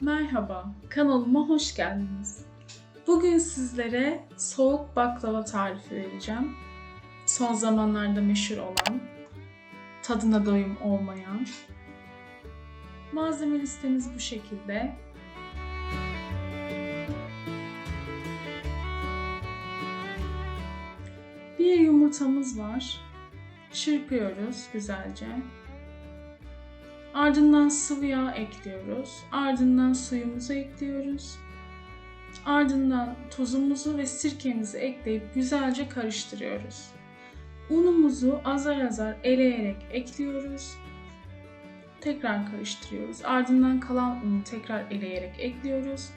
Merhaba, kanalıma hoş geldiniz. Bugün sizlere soğuk baklava tarifi vereceğim. Son zamanlarda meşhur olan, tadına doyum olmayan. Malzeme listemiz bu şekilde. Bir yumurtamız var. Çırpıyoruz güzelce. Ardından sıvı yağ ekliyoruz. Ardından suyumuzu ekliyoruz. Ardından tuzumuzu ve sirkemizi ekleyip güzelce karıştırıyoruz. Unumuzu azar azar eleyerek ekliyoruz. Tekrar karıştırıyoruz. Ardından kalan unu tekrar eleyerek ekliyoruz.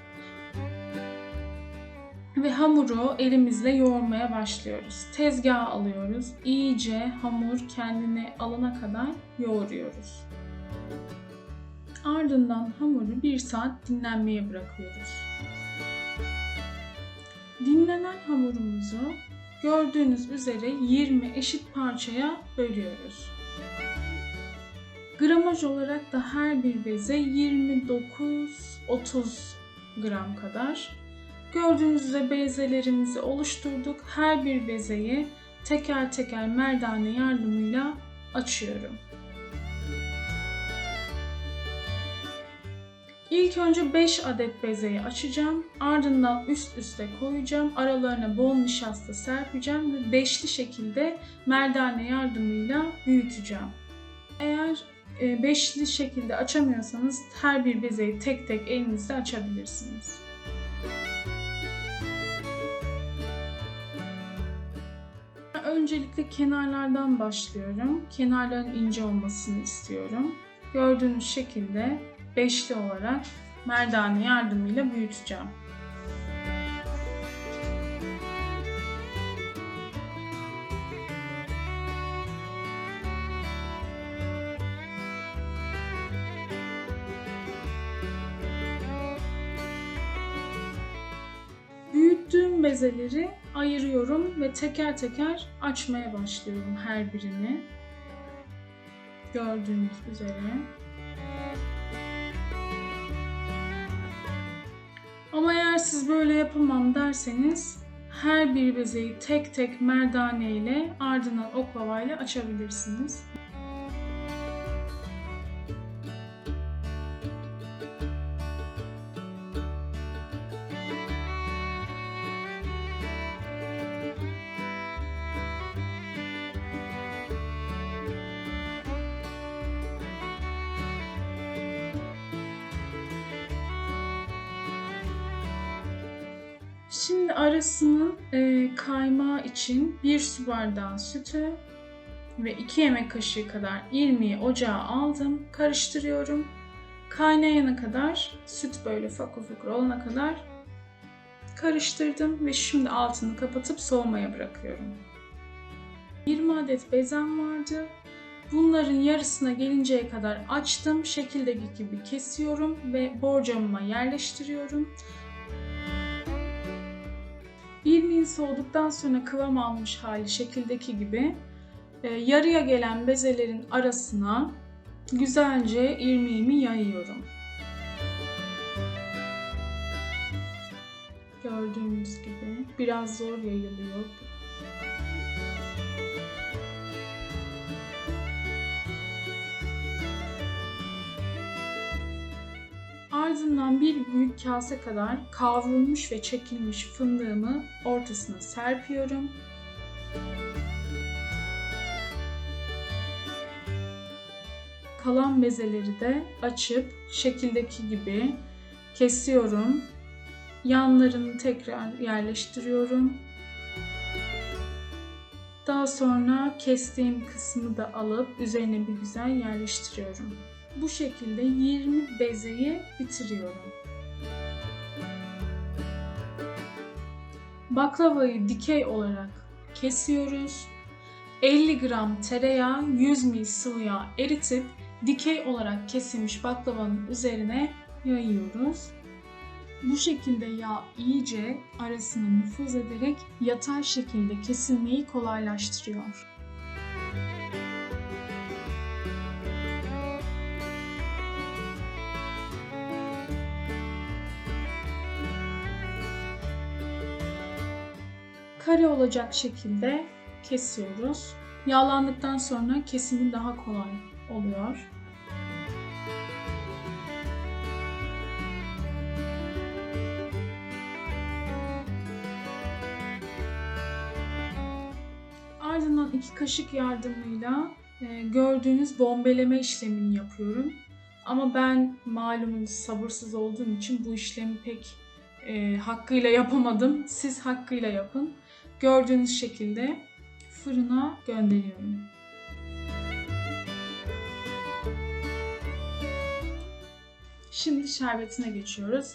Ve hamuru elimizle yoğurmaya başlıyoruz. Tezgaha alıyoruz. İyice hamur kendini alana kadar yoğuruyoruz. Ardından hamuru bir saat dinlenmeye bırakıyoruz. Dinlenen hamurumuzu gördüğünüz üzere 20 eşit parçaya bölüyoruz. Gramaj olarak da her bir beze 29-30 gram kadar. Gördüğünüz üzere bezelerimizi oluşturduk. Her bir bezeyi teker teker merdane yardımıyla açıyorum. İlk önce 5 adet bezeyi açacağım. Ardından üst üste koyacağım. Aralarına bol nişasta serpeceğim ve beşli şekilde merdane yardımıyla büyüteceğim. Eğer e, beşli şekilde açamıyorsanız her bir bezeyi tek tek elinizle açabilirsiniz. Öncelikle kenarlardan başlıyorum. Kenarların ince olmasını istiyorum. Gördüğünüz şekilde beşli olarak merdane yardımıyla büyüteceğim. Büyüttüğüm bezeleri ayırıyorum ve teker teker açmaya başlıyorum her birini. Gördüğünüz üzere. Ama eğer siz böyle yapamam derseniz her bir bezeyi tek tek merdane ile ardından oklava ile açabilirsiniz. Şimdi arasının e, kaymağı için 1 su bardağı sütü ve 2 yemek kaşığı kadar irmiği ocağa aldım. Karıştırıyorum. Kaynayana kadar süt böyle fakir fakir olana kadar karıştırdım ve şimdi altını kapatıp soğumaya bırakıyorum. 20 adet bezem vardı. Bunların yarısına gelinceye kadar açtım. Şekildeki gibi kesiyorum ve borcamıma yerleştiriyorum. İrmiğin soğuduktan sonra kıvam almış hali şekildeki gibi e, yarıya gelen bezelerin arasına güzelce irmiğimi yayıyorum. Gördüğünüz gibi biraz zor yayılıyor. Ardından bir büyük kase kadar kavrulmuş ve çekilmiş fındığımı ortasına serpiyorum. Kalan bezeleri de açıp şekildeki gibi kesiyorum. Yanlarını tekrar yerleştiriyorum. Daha sonra kestiğim kısmı da alıp üzerine bir güzel yerleştiriyorum. Bu şekilde 20 bezeyi bitiriyorum. Baklavayı dikey olarak kesiyoruz. 50 gram tereyağı, 100 ml sıvı yağ eritip dikey olarak kesilmiş baklavanın üzerine yayıyoruz. Bu şekilde yağ iyice arasına nüfuz ederek yatay şekilde kesilmeyi kolaylaştırıyor. Kare olacak şekilde kesiyoruz. Yağlandıktan sonra kesimi daha kolay oluyor. Ardından iki kaşık yardımıyla e, gördüğünüz bombeleme işlemini yapıyorum. Ama ben malumunuz sabırsız olduğum için bu işlemi pek e, hakkıyla yapamadım. Siz hakkıyla yapın. Gördüğünüz şekilde fırına gönderiyorum. Şimdi şerbetine geçiyoruz.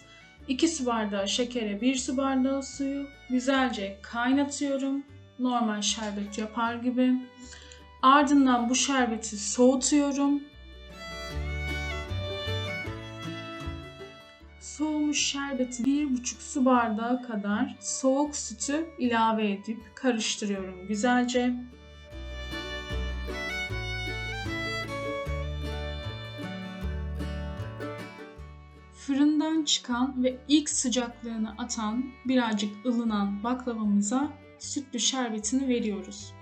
2 su bardağı şekere 1 su bardağı suyu güzelce kaynatıyorum. Normal şerbet yapar gibi. Ardından bu şerbeti soğutuyorum. Soğumuş şerbeti 1,5 su bardağı kadar soğuk sütü ilave edip karıştırıyorum güzelce. Fırından çıkan ve ilk sıcaklığını atan, birazcık ılınan baklavamıza sütlü şerbetini veriyoruz.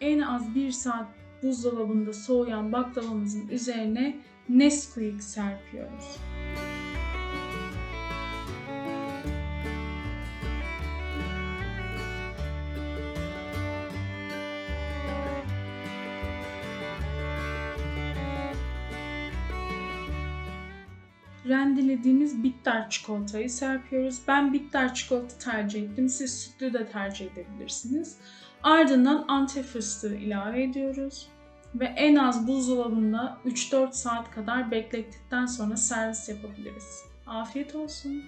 En az 1 saat buzdolabında soğuyan baklavamızın üzerine Nesquik serpiyoruz. Rendelediğimiz bitter çikolatayı serpiyoruz. Ben bitter çikolata tercih ettim. Siz sütlü de tercih edebilirsiniz. Ardından antep fıstığı ilave ediyoruz. Ve en az buzdolabında 3-4 saat kadar beklettikten sonra servis yapabiliriz. Afiyet olsun.